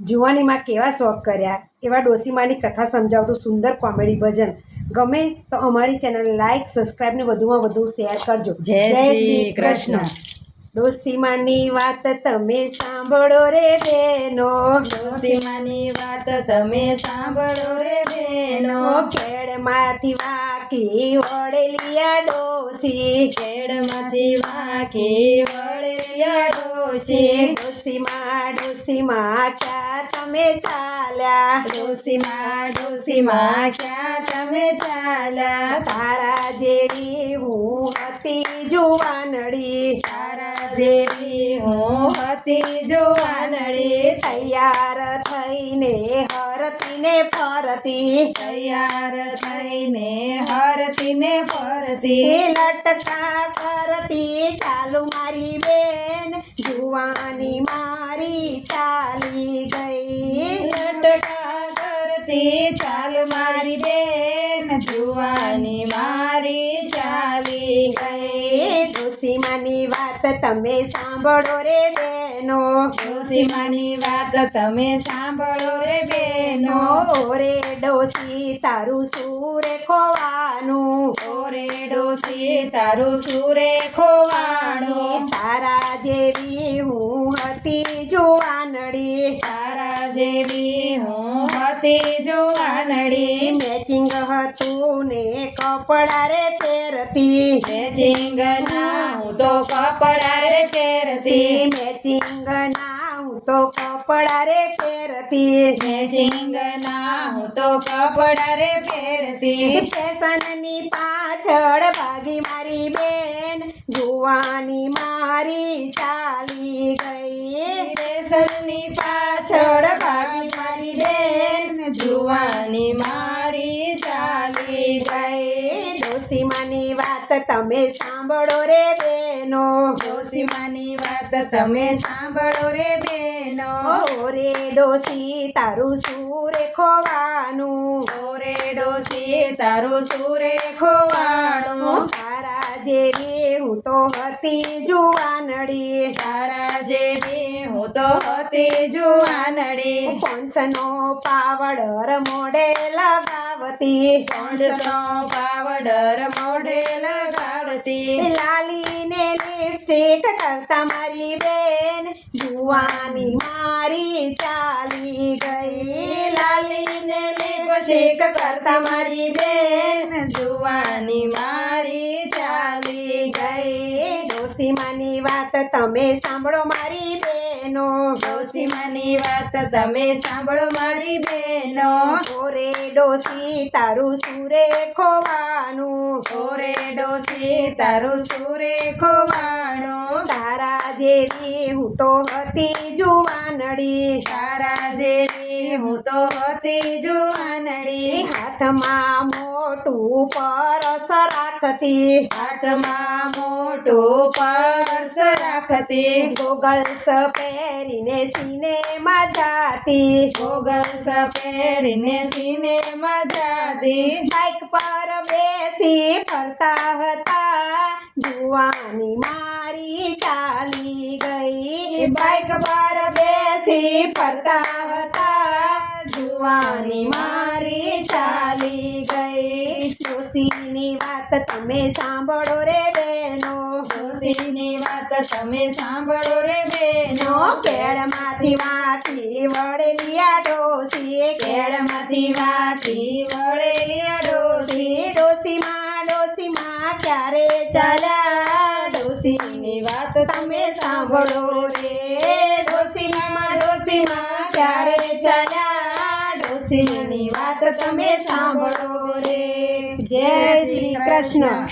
જુવાનીમાં કેવા શોખ કર્યા? એવા ડોસીમાની કથા સમજાવતું સુંદર કોમેડી ભજન. ગમે તો અમારી ચેનલ લાઈક સબસ્ક્રાઈબ ને વધુમાં વધુ શેર કરજો. જય શ્રી કૃષ્ણ. ડોસીમાની વાત તમે સાંભળો રે બેનો. ડોસીમાની વાત તમે સાંભળો રે બેનો. ખેડમાંથી વાકી વળેલિયા ડોસી. કેળમાંથી વાકી વળેલિયા ડોસી. ડોસીમાં ડોસીમાં તમે ચાલ્યા. ડોસીમાં ડોસીમાં ક્યાં તમે ચાલ્યા? તારા જેવી હું હતી જુવાનડી. તારા જેવી હું હતી જુવાનડી. તૈયાર થઈને હરતીને ફરતી. તૈયાર થઈને હરતીને ફરતી. લટકા કરતી. ચાલુ મારી બેન જુવાની મારી ચાલી ગઈ. ડોસીમાની વાત તમે સાંભળો રે બેનો. ડોસીમાની વાત તમે સાંભળો રે બેનો. ઓરે ડોસી તારું સુરે ખોવાનું. ઓરે ડોસી તારું સુરે ખોવાનું. તારા જેવી હું હતી જુવાનડી. તારા જેવી હું હતી જોવાનડી. મેચિંગ હતું ને કપડા રે પહેરતી. મેચિંગ ના હું તો કપડા રે પહેરતી. મેચિંગ ના હું તો કપડા રે પહેરતી. મેચિંગ ના હું તો કપડા રે પહેરતી. ફેશનની પાછળ ભાગી મારી બેન. જુવાની મારી ચાલી ગઈ. ફેશનની પાછળ ભાગી મારી બેન મારી ચાલી ગઈ ડોસીમાની વાત તમે સાંભળો રે બેનો. ડોસીમાની વાત તમે સાંભળો રે બેનો. ઓરે ડોસી તારું સુરે ખોવાનું ઓરે ડોસી તારું સુરે તારા જેવી હું તો હતી જુવાનડી. તારા જેવી હું તો હતી જુવાનડી. પંચનો પાવડર મોડે લગાવતી. કોંડનો પાવડર મોડે લગાડતી લાલીને લિપસ્ટિક કરતા મારી બેન. જુવાની મારી ચાલી ગઈ. લાલીને લિપસ્ટિક કરતા મારી બેન. જુવાની મારી ચાલી ગઈ ડોસીમાની વાત તમે સાંભળો મારી બેનો. ગૌસીમાની વાત તમે સાંભળો મારી બેનો. ઓરે ડોસી તારું સુરે ખોવાનું. ઓરે ડોસી તારું સુરે ખોવાનું. તારા જેવી હું તો હતી જુવાનડી. તારા જેવી હું તો હતી જુવાનડી. હાથમાં મોટું પરસ રાખતી. હાથમાં મોટું પરસ રાખતી. ગોગલ્સ પહેરીને સિનેમા જાતી. ગોગલ્સ પહેરીને સિનેમા જાતી. બાઇક પર બેસી ફરતા હતા. જુવાની મારી ચાલી ગઈ. બાઇક પર બેસી ફરતા હતા. જુવાની મારી ડોસીની વાત તમે સાંભળો રે બેનો. ડોસીની વાત તમે સાંભળો રે બેનો. કેળમાંથી વાતી વાંચી વળેલિયા ડોસી. કેળમાંથી વાતી વળેલિયા ડોસી. ડોસીમાં ડોસીમાં ક્યારે ચાલ્યા? ડોસીની વાત તમે સાંભળો રે. ડોસીમાં ડોસીમાં ડોસીની વાત તમે સાંભળો રે. જય શ્રી કૃષ્ણ.